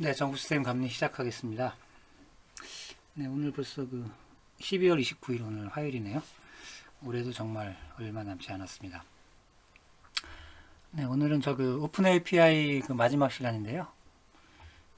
네, 정부시스템 감리 시작하겠습니다. 네, 오늘 벌써 그 12월 29일 오늘 화요일이네요. 올해도 정말 얼마 남지 않았습니다. 네, 오늘은 저 그 오픈 API 그 마지막 시간인데요.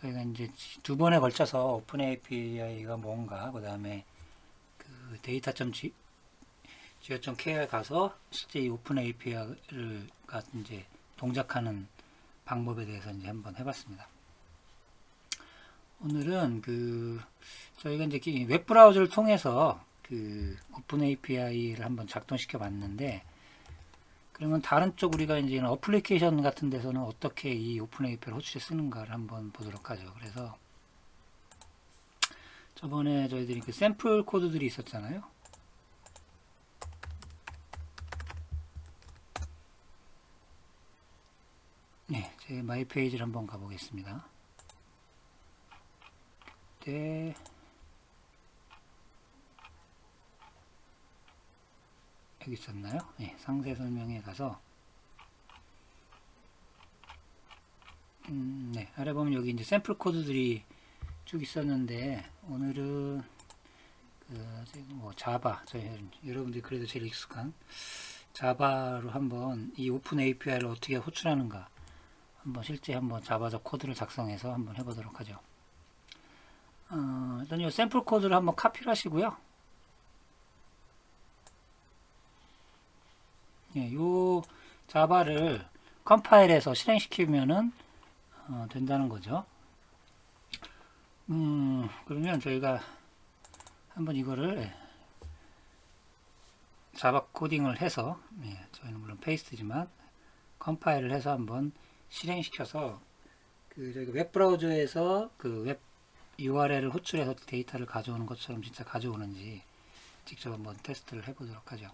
저희가 이제 두 번에 걸쳐서 오픈 API가 뭔가, 그 다음에 그 데이터.g go.kr 가서 실제 이 오픈 API를 가 이제 동작하는 방법에 대해서 이제 한번 해봤습니다. 오늘은 그 저희가 이제 이 웹브라우저를 통해서 그 오픈 API를 한번 작동시켜 봤는데 그러면 다른 쪽 우리가 이제 어플리케이션 같은 데서는 어떻게 이 오픈 API를 호출해 쓰는가를 한번 보도록 하죠. 그래서 저번에 저희들이 그 샘플 코드들이 있었잖아요. 네, 제 마이 페이지를 한번 가보겠습니다. 때 여기 있었나요? 네, 상세 설명에 가서 음, 네, 아래 보면 여기 이제 샘플 코드들이 쭉 있었는데 오늘은 그 뭐 자바 저희 여러분들이 그래도 제일 익숙한 자바로 한번 이 오픈 API를 어떻게 호출하는가 한번 실제 한번 자바적 코드를 작성해서 한번 해보도록 하죠. 어, 일단 이 샘플 코드를 한번 카피를 하시고요. 예, 요 자바를 컴파일해서 실행시키면은 어, 된다는 거죠. 음, 그러면 저희가 한번 이거를 예, 자바 코딩을 해서 예, 저희는 물론 페이스트지만 컴파일을 해서 한번 실행시켜서 그 저희가 웹 브라우저에서 그웹 URL을 호출해서 데이터를 가져오는 것처럼 진짜 가져오는지 직접 한번 테스트를 해보도록 하죠.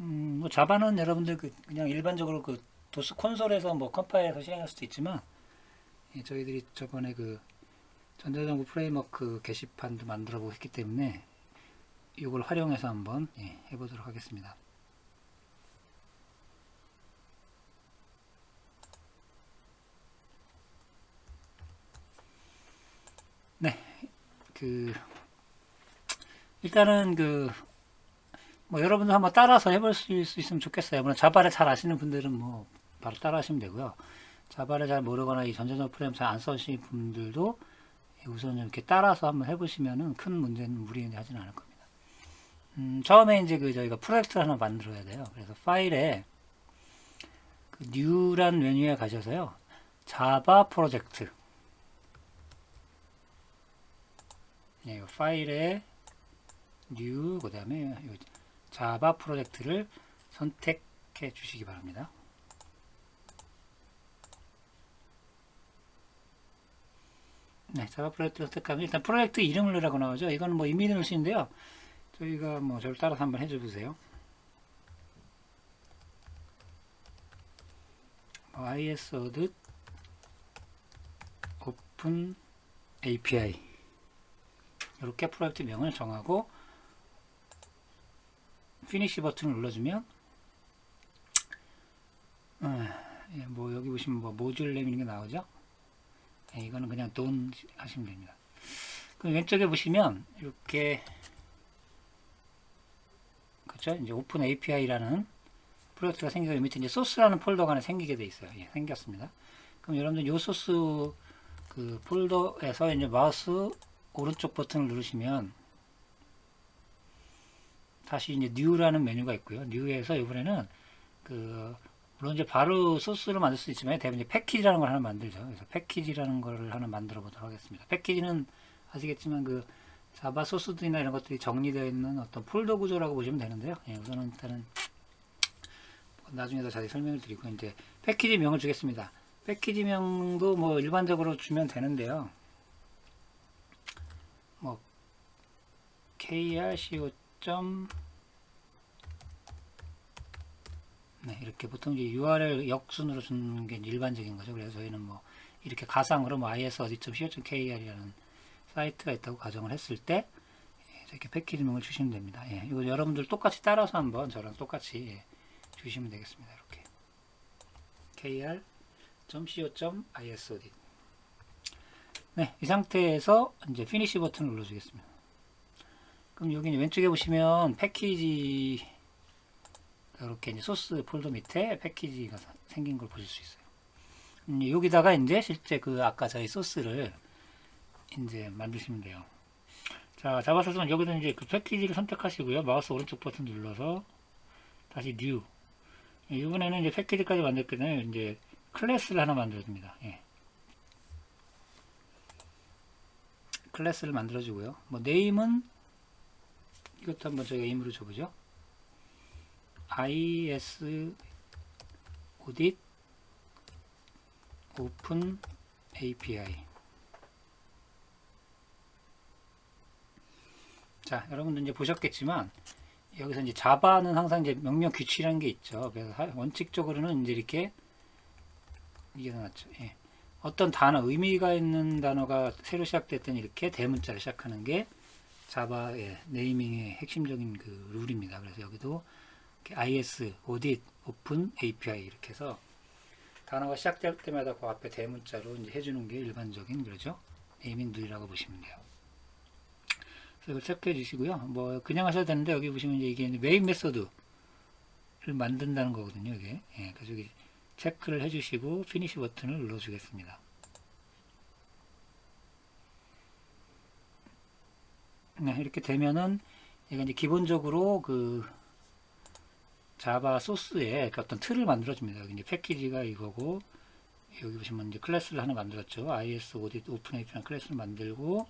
음, 뭐 자바는 여러분들 그 그냥 일반적으로 그 도스 콘솔에서 뭐 컴파일해서 실행할 수도 있지만 예, 저희들이 저번에 그 전자정부 프레임워크 게시판도 만들어 보고 했기 때문에 이걸 활용해서 한번 예, 해보도록 하겠습니다. 네, 그 일단은 그 뭐 여러분도 한번 따라서 해볼 수 있으면 좋겠어요. 물론 자바를 잘 아시는 분들은 뭐 바로 따라 하시면 되고요. 자바를 잘 모르거나 이 전자적 프레임 잘 안 써시는 분들도 우선 이렇게 따라서 한번 해보시면은 큰 문제는 무리는 하지는 않을 겁니다. 음, 처음에 이제 그 저희가 프로젝트를 하나 만들어야 돼요. 그래서 파일에 그 new란 메뉴에 가셔서요. 자바 프로젝트 네, 파일에 new 그 다음에 자바 프로젝트를 선택해 주시기 바랍니다. 네, 자바 프로젝트 선택하면 일단 프로젝트 이름을 넣으라고 나오죠. 이거는 뭐 이미 넣을 수 있는데요. 저희가 뭐 저를 따라서 한번 해줘 보세요. is 어드 오픈 API 이렇게 프로젝트 명을 정하고 피니시 버튼을 눌러주면 어, 예, 뭐 여기 보시면 뭐 모듈 네임 이런 게 나오죠? 예, 이거는 그냥 돈 하시면 됩니다. 그 왼쪽에 보시면 이렇게 그렇죠? 이제 오픈 API라는 프로젝트가 생기고 밑에 이제 소스라는 폴더가 하나 생기게 돼 있어요. 예, 생겼습니다. 그럼 여러분들 요 소스 그 폴더에서 이제 마우스 오른쪽 버튼을 누르시면 다시 이제 new라는 메뉴가 있고요. new에서 이번에는 그 물론 이제 바로 소스를 만들 수 있지만 대부분 이제 패키지라는 걸 하나 만들죠. 그래서 패키지라는 걸 하나 만들어 보도록 하겠습니다. 패키지는 아시겠지만 그 자바 소스들이나 이런 것들이 정리되어 있는 어떤 폴더 구조라고 보시면 되는데요. 예, 우선은 일단은 나중에 더 자세히 설명을 드리고 이제 패키지 명을 주겠습니다. 패키지 명도 뭐 일반적으로 주면 되는데요. 뭐 krco. 네, 이렇게 보통 이제 URL 역순으로 주는 게 일반적인 거죠. 그래서 저희는 뭐 이렇게 가상으로 뭐 is.co.kr이라는 사이트가 있다고 가정을 했을 때 예, 이렇게 패키지명을 주시면 됩니다. 예, 이거 여러분들 똑같이 따라서 한번 저랑 똑같이 예, 주시면 되겠습니다. 이렇게 kr.co.isod 네, 이 상태에서 이제 피니시 버튼을 눌러주겠습니다. 그럼 여기 왼쪽에 보시면 패키지 이렇게 이제 소스 폴더 밑에 패키지가 생긴 걸 보실 수 있어요. 음, 여기다가 이제 실제 그 아까 저희 소스를 이제 만드시면 돼요. 자, 자바소스는 여기서 이제 그 패키지를 선택하시고요. 마우스 오른쪽 버튼 눌러서 다시 뉴. 예, 이번에는 이제 패키지까지 만들기 때문에 이제 클래스를 하나 만들어줍니다. 예. 클래스를 만들어주고요. 뭐 네임은 이것도 한번 저희가 임으로 줘보죠. is audit open API 자, 여러분들 이제 보셨겠지만 여기서 이제 자바는 항상 이제 명령 규칙이라는 게 있죠. 그래서 하- 원칙적으로는 이제 이렇게 이게 나왔죠. 예. 어떤 단어, 의미가 있는 단어가 새로 시작됐더니 이렇게 대문자를 시작하는 게 자바의 네이밍의 핵심적인 그 룰입니다. 그래서 여기도 IS, Audit, Open, API 이렇게 해서 단어가 시작될 때마다 그 앞에 대문자로 이제 해주는 게 일반적인 그러죠. 네이밍 룰이라고 보시면 돼요. 그래서 이걸 체크해 주시고요. 뭐 그냥 하셔도 되는데 여기 보시면 이제 이게 메인 메소드를 만든다는 거거든요. 이게 예, 그래서 체크를 해주시고 피니시 버튼을 눌러주겠습니다. 네, 이렇게 되면은 얘가 이제 기본적으로 그 자바 소스에 그 어떤 틀을 만들어줍니다. 이제 패키지가 이거고 여기 보시면 이제 클래스를 하나 만들었죠. IS 오디트 오픈 API 클래스를 만들고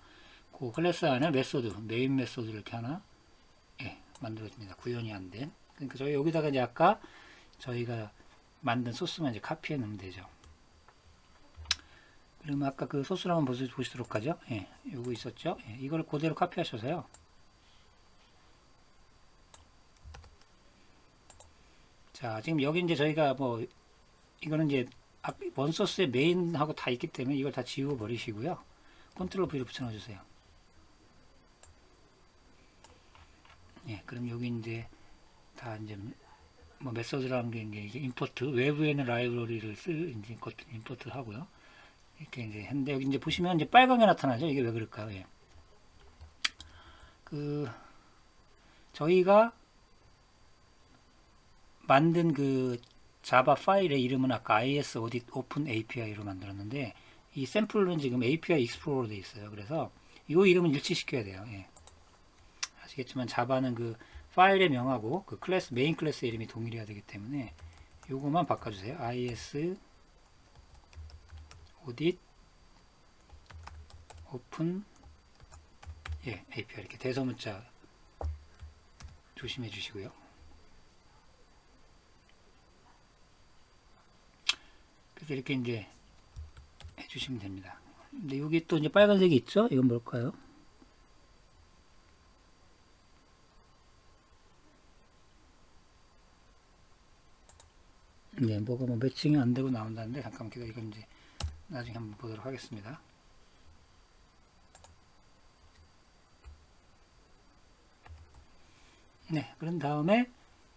그 클래스 안에 메소드, 메인 메소드 이렇게 하나 예, 만들어집니다. 구현이 안 된. 그러니까 저희 여기다가 이제 아까 저희가 만든 소스만 이제 카피해 놓으면 되죠. 그러면 아까 그 소스를 한번 보시- 보시도록 하죠. 예, 요거 있었죠. 예, 이걸 그대로 카피하셔서요. 자, 지금 여기 이제 저희가 뭐 이거는 이제 앞- 원 소스의 메인하고 다 있기 때문에 이걸 다 지워 버리시고요. 컨트롤 V를 붙여 넣어 주세요. 예, 그럼 여기 이제 다 이제 뭐 메소드라는 게 이제 임포트 외부에 있는 라이브러리를 쓸 이제 임포트 하고요. 이렇게 이제 했는데 여기 이제 보시면 이제 빨갛게 나타나죠. 이게 왜 그럴까요? 예. 그 저희가 만든 그 자바 파일의 이름은 아까 is audit open API로 만들었는데 이 샘플은 지금 API 익스플로러로 되어 있어요. 그래서 이 이름은 일치시켜야 돼요. 예. 아시겠지만 자바는 그 파일의 명하고 그 클래스 메인 클래스 이름이 동일해야 되기 때문에 요거만 바꿔주세요. is audit open 예 API 이렇게 대소문자 조심해 주시고요. 그래서 이렇게 이제 해주시면 됩니다. 근데 여기 또 이제 빨간색이 있죠? 이건 뭘까요? 네, 뭐가 뭐 매칭이 안 되고 나온다는데 잠깐만 기다려 이건 이제 나중에 한번 보도록 하겠습니다. 네, 그런 다음에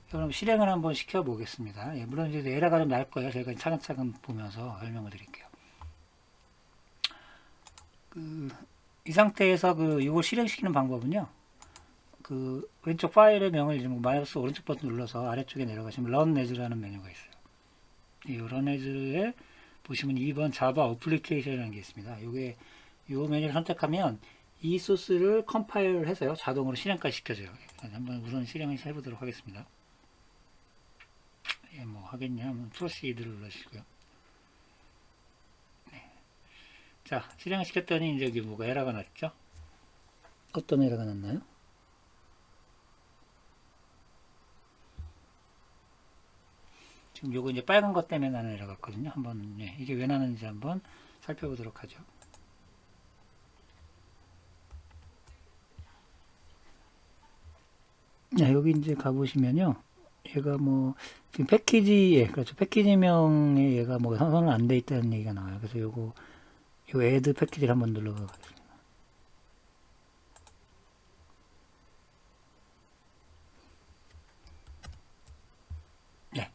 그럼 실행을 한번 시켜 보겠습니다. 예, 물론 이제 에러가 좀 날 거예요. 저희가 차근차근 보면서 설명을 드릴게요. 그, 이 상태에서 그 이걸 실행시키는 방법은요. 그 왼쪽 파일의 명을 지금 마우스 오른쪽 버튼 눌러서 아래쪽에 내려가시면 run as라는 메뉴가 있어요. 이 run as에 보시면 2번 자바 어플리케이션이라는 게 있습니다. 요게 요 메뉴를 선택하면 이 소스를 컴파일을 해서요. 자동으로 실행까지 시켜줘요. 한번 우선 실행을 해보도록 하겠습니다. 예, 뭐 하겠냐 하면 프로시드를 눌러주시고요. 네. 자, 실행을 시켰더니 이제 여기 뭐가 에러가 났죠? 어떤 에러가 났나요? 지금 요거 이제 빨간 것 때문에 에러가 있거든요. 한번 예, 이게 왜 나는지 한번 살펴보도록 하죠. 네, 여기 이제 가보시면요. 얘가 뭐, 지금 패키지에, 그렇죠. 패키지명에 얘가 뭐 선선은 안 돼 있다는 얘기가 나와요. 그래서 요거, 요 애드 패키지를 한번 눌러보겠습니다. 네.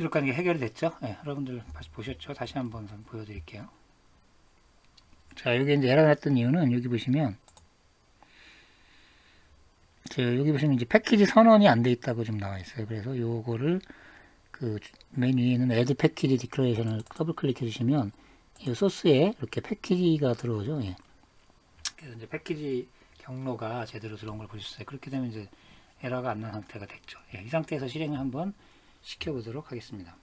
이렇게 게 해결이 됐죠? 예, 여러분들 다시 보셨죠? 다시 한번 좀 보여드릴게요. 자, 여기 이제 에러 났던 이유는 여기 보시면 저 여기 보시면 이제 패키지 선언이 안 돼 있다고 좀 나와 있어요. 그래서 요거를 그맨 위에 있는 Add 패키지 디클레이션을 더블 클릭해 주시면 이 소스에 이렇게 패키지가 들어오죠. 예. 그래서 이제 패키지 경로가 제대로 들어온 걸 있어요. 그렇게 되면 이제 에러가 안 난 상태가 됐죠. 예, 이 상태에서 실행을 한번 시켜보도록 하겠습니다.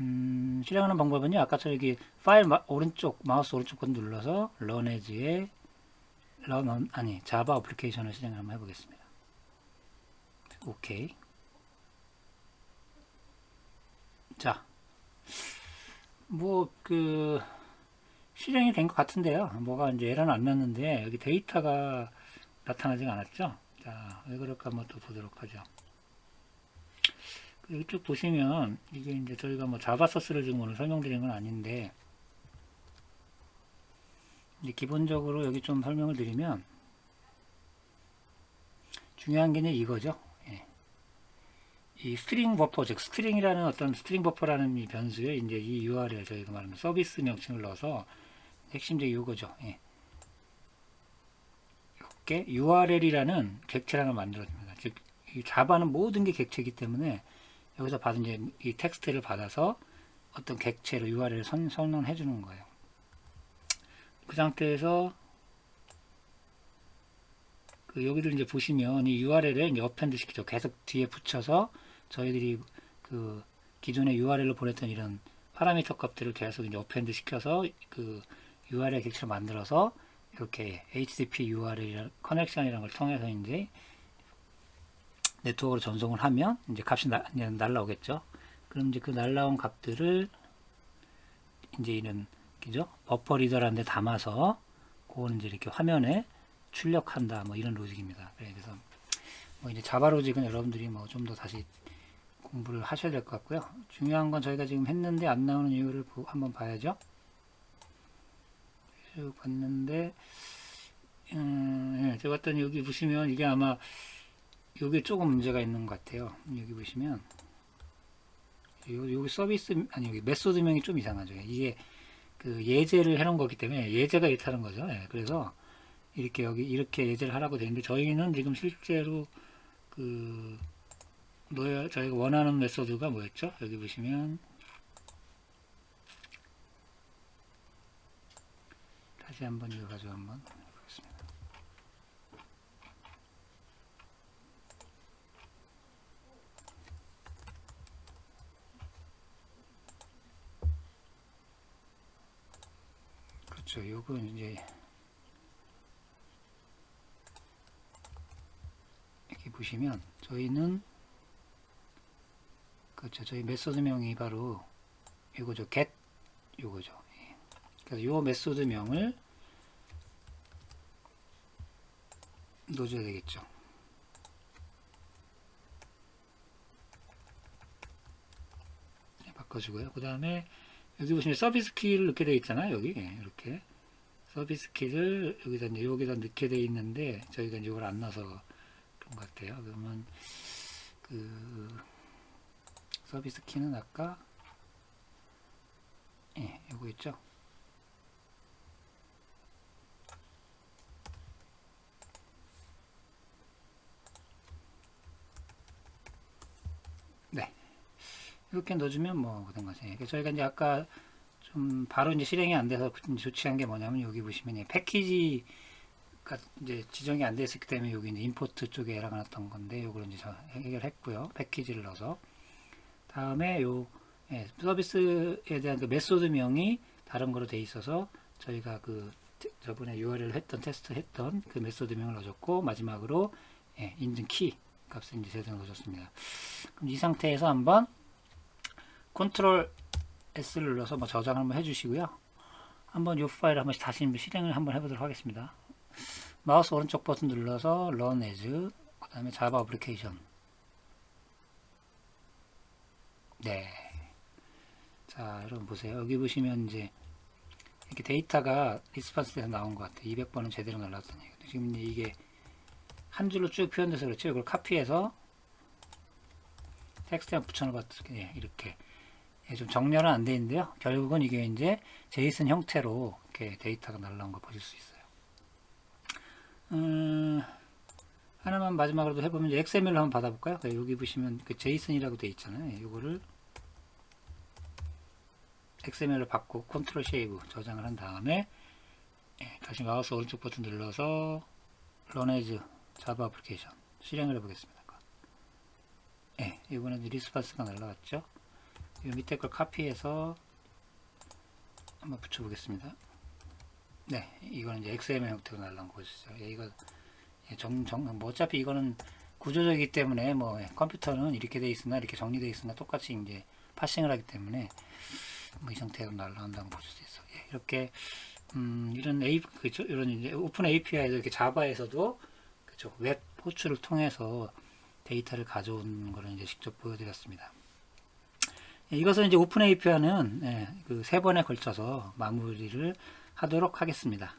음, 실행하는 방법은요. 아까처럼 여기 파일 마, 오른쪽 마우스 오른쪽 번 눌러서 as에 run on, 아니 자바 어플리케이션을 실행을 한번 해보겠습니다. 오케이. 자, 뭐 그 실행이 된 것 같은데요. 뭐가 이제 에러는 안 났는데 여기 데이터가 나타나지 않았죠. 자, 왜 그럴까 한번 또 보도록 하죠. 이쪽 보시면 이게 이제 저희가 뭐 자바 소스를 지금 오늘 설명드린 건 아닌데 이제 기본적으로 여기 좀 설명을 드리면 중요한 게 이거죠. 예. 이 스트링 버퍼, 즉 스트링이라는 어떤 스트링 버퍼라는 이 변수에 이제 이 URL 저희가 말하는 서비스 명칭을 넣어서 핵심적인 이거죠. 예. 이렇게 URL이라는 객체량을 만들어줍니다. 즉, 이 자바는 모든 게 객체이기 때문에 여기서 받은 이제 이 텍스트를 받아서 어떤 객체로 URL을 선, 선언해 주는 거예요. 그 상태에서 그 여기를 이제 보시면 이 URL을 이제 어펜드 시키죠. 계속 뒤에 붙여서 저희들이 그 기존의 URL로 보냈던 이런 파라미터 값들을 계속 이제 어펜드 시켜서 그 URL 객체를 만들어서 이렇게 HTTP URL 커넥션이라는 걸 통해서 이제 네트워크로 전송을 하면 이제 값이 나, 이제 날라오겠죠. 그럼 이제 그 날라온 값들을 이제 이런 그죠? 버퍼 리더라는 데 담아서 그거는 이제 이렇게 화면에 출력한다 뭐 이런 로직입니다. 네, 그래서 뭐 이제 자바 로직은 여러분들이 뭐 좀 더 다시 공부를 하셔야 될 것 같고요. 중요한 건 저희가 지금 했는데 안 나오는 이유를 보, 한번 봐야죠. 쭉 봤는데 음, 예, 제가 봤더니 여기 보시면 이게 아마 여기 조금 문제가 있는 것 같아요. 여기 보시면 요, 여기 서비스 아니 여기 메소드명이 좀 이상하죠. 이게 그 예제를 해놓은 거기 때문에 예제가 이렇다는 거죠. 예, 그래서 이렇게 여기 이렇게 예제를 하라고 되는데 저희는 지금 실제로 그 뭐야 저희가 원하는 메소드가 뭐였죠? 여기 보시면 다시 한번 이거 가지고 한번 해보겠습니다. 그렇죠. 요건 이제 여기 보시면 저희는 그렇죠. 저희 메소드명이 바로 이거죠. get 요거죠. 예. 그래서 요 메소드명을 넣어줘야 되겠죠. 네, 바꿔주고요. 그 다음에 여기 보시면 서비스 키를 넣게 되어 있잖아요. 여기 예, 이렇게 서비스 키를 여기다 여기다 넣게 되어 있는데 저희가 이걸 안 넣어서 그런 것 같아요. 그러면 그 서비스 키는 아까 예, 요거 있죠. 네. 이렇게 넣어주면 뭐된 거죠. 예, 저희가 이제 아까 좀 바로 이제 실행이 안 돼서 조치한 게 뭐냐면 여기 보시면 패키지가 이제 지정이 안 됐었기 때문에 여기 이제 임포트 쪽에 에러가 났던 건데 요걸 이제 저 해결했고요. 패키지를 넣어서 다음에 요 예, 서비스에 대한 그 메소드명이 다른 거로 돼 있어서 저희가 그 저번에 URL 했던 테스트 했던 그 메소드명을 넣어줬고 마지막으로 예, 인증 키 값을 이제 제대로 넣어줬습니다. 그럼 이 상태에서 한번 컨트롤 S를 눌러서 뭐 저장을 한번 해주시고요. 한번 이 파일을 한번 다시 실행을 한번 해보도록 하겠습니다. 마우스 오른쪽 버튼 눌러서 Run as 그 다음에 자바 어플리케이션 네. 자, 여러분 보세요. 여기 보시면 이제 이렇게 데이터가 리스폰스에서 나온 것 같아요. 200번은 제대로 날랐더니. 지금 이게 한 줄로 쭉 표현돼서 그렇죠. 이걸 카피해서 텍스트에 붙여넣어봤을 예, 이렇게 예, 좀 정렬은 안 돼 있는데요. 결국은 이게 이제 제이슨 형태로 이렇게 데이터가 날라온 거 보실 수 있어요. 음, 하나만 마지막으로 해보면 XML로 한번 받아볼까요? 네, 여기 보시면 그 제이슨이라고 돼 있잖아요. 예, 이거를 XML로 받고 컨트롤 쉐이브 저장을 한 다음에 예, 다시 마우스 오른쪽 버튼 눌러서 런에즈 자바 애플리케이션 실행을 해보겠습니다. 예, 이번엔 리스판스가 날라왔죠. 이 밑에 걸 카피해서 한번 붙여보겠습니다. 네, 이거는 이제 XML 형태로 날라온 거죠. 예, 이거 예, 정, 정, 뭐 어차피 이거는 구조적이기 때문에 뭐 예, 컴퓨터는 이렇게 돼 있으나 이렇게 정리돼 있으나 똑같이 이제 파싱을 하기 때문에 뭐 이 상태로 날라간다고 보실 수 있어. 예, 이렇게 음, 이런 A 그죠? 이런 이제 오픈 API에서 이렇게 자바에서도 그죠? 웹 호출을 통해서 데이터를 가져온 거를 이제 직접 보여드렸습니다. 예, 이것은 이제 오픈 API는 그 세 번에 걸쳐서 마무리를 하도록 하겠습니다.